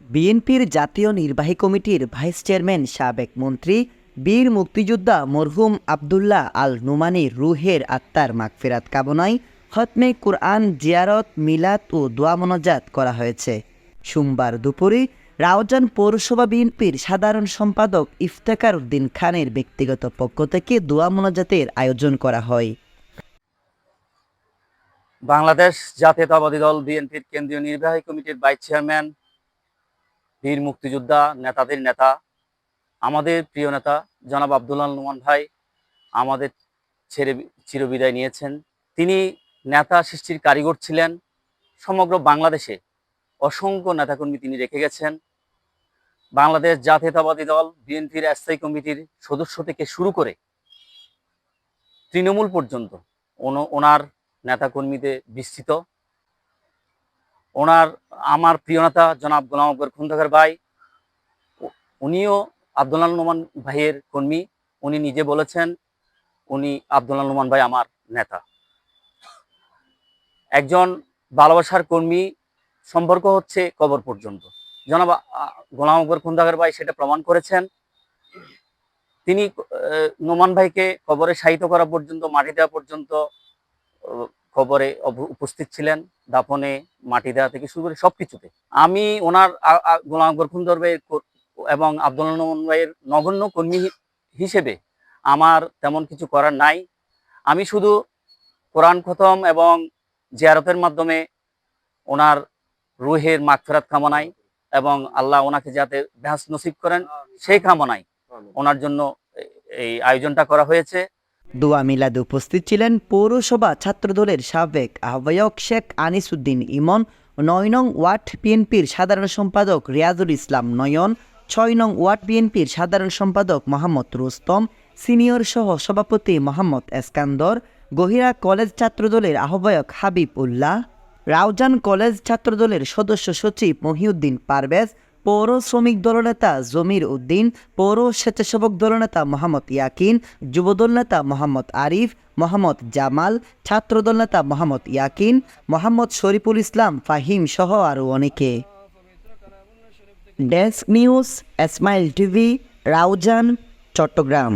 বিএনপির জাতীয় নির্বাহী কমিটির ভাইস চেয়ারম্যান সাবেক মন্ত্রী বীর মুক্তিযোদ্ধা মরহুম আবদুল্লাহ আল নুমানির রুহের আত্মার মাগফিরাত কামনায় হতমে কুরআন জিয়ারত, মিলাদ ও দোয়া মোনাজাত করা হয়েছে। সোমবার দুপুরে রাউজান পৌরসভা বিএনপির সাধারণ সম্পাদক ইফতেকার উদ্দিন খানের ব্যক্তিগত পক্ষ থেকে দোয়া মোনাজাতের আয়োজন করা হয়। বাংলাদেশ জাতীয়তাবাদী দল বিএনপির কেন্দ্রীয় নির্বাহী কমিটির ভাইস চেয়ারম্যান বীর মুক্তিযোদ্ধা নেতাদের নেতা, আমাদের প্রিয় নেতা জনাব আব্দুল্লাহ নুমান ভাই আমাদের ছেড়ে চিরবিদায় নিয়েছেন। তিনি নেতা সৃষ্টির কারিগর ছিলেন। সমগ্র বাংলাদেশে অসংখ্য নেতাকর্মী তিনি রেখে গেছেন। বাংলাদেশ জাতীয়তাবাদী দল, বিএনপির স্থায়ী কমিটির সদস্য থেকে শুরু করে তৃণমূল পর্যন্ত ওনার নেতাকর্মীদের বিস্তৃত। ওনার, আমার প্রিয় নেতা জনাব গোলাম আকবর খন্দকার ভাই, উনিও আব্দুল্লাহ নোমান ভাইয়ের কর্মী, উনি নিজে বলেছেন, উনি আব্দুল্লাহ নোমান ভাই আমার নেতা। একজন ভালোবাসার কর্মী, সম্পর্ক হচ্ছে কবর পর্যন্ত। জনাব গোলাম আকবর খন্দকার ভাই সেটা প্রমাণ করেছেন। তিনি নোমান ভাইকে কবরে শায়িত করা পর্যন্ত, মাটি দেওয়া পর্যন্ত অব- উপস্থিত ছিলেন দাফনে মাটি দেওয়া থেকে শুরু করে সবকিছুতে। আমি ওনার গোলাম আকবর খুন্দর ভাইয়ের এবং আব্দুল নোমান ভাইয়ের নগণ্য কর্মী হিসেবে আমার তেমন কিছু করার নাই। আমি শুধু কোরআন খতম এবং জিয়ারতের মাধ্যমে ওনার রুহের মাগফেরাত কামনাই এবং আল্লাহ ওনাকে যাতে বেহাস নসিব করেন সেই কামনাই ওনার জন্য এই আয়োজনটা করা হয়েছে। দোয়া মিলাদে উপস্থিত ছিলেন পৌরসভা ছাত্রদলের সাবেক আহ্বায়ক শেখ আনিসুদ্দিন ইমন, নয় নং ওয়ার্ড বিএনপির সাধারণ সম্পাদক রিয়াজুল ইসলাম নয়ন, ছয় নং ওয়ার্ড বিএনপির সাধারণ সম্পাদক মোহাম্মদ রুস্তম, সিনিয়র সহ সভাপতি মোহাম্মদ এসকান্দর, গহিরা কলেজ ছাত্রদলের আহ্বায়ক হাবিব উল্লাহ রাউজান কলেজ ছাত্রদলের সদস্য সচিব মহিউদ্দিন পারভেজ পৌর শ্রমিক দলনেতা জমির উদ্দিন, পৌর স্বেচ্ছাসেবক দলনেতা মোহাম্মদ ইয়াকিন, যুবদল নেতা মোহাম্মদ আরিফ, মোহাম্মদ জামাল, ছাত্রদল নেতা মোহাম্মদ ইয়াকিন, মোহাম্মদ শরীফুল ইসলাম, ফাহিম সহ আরও অনেকে। Desk news, Esmail TV, Raozan, Chattogram.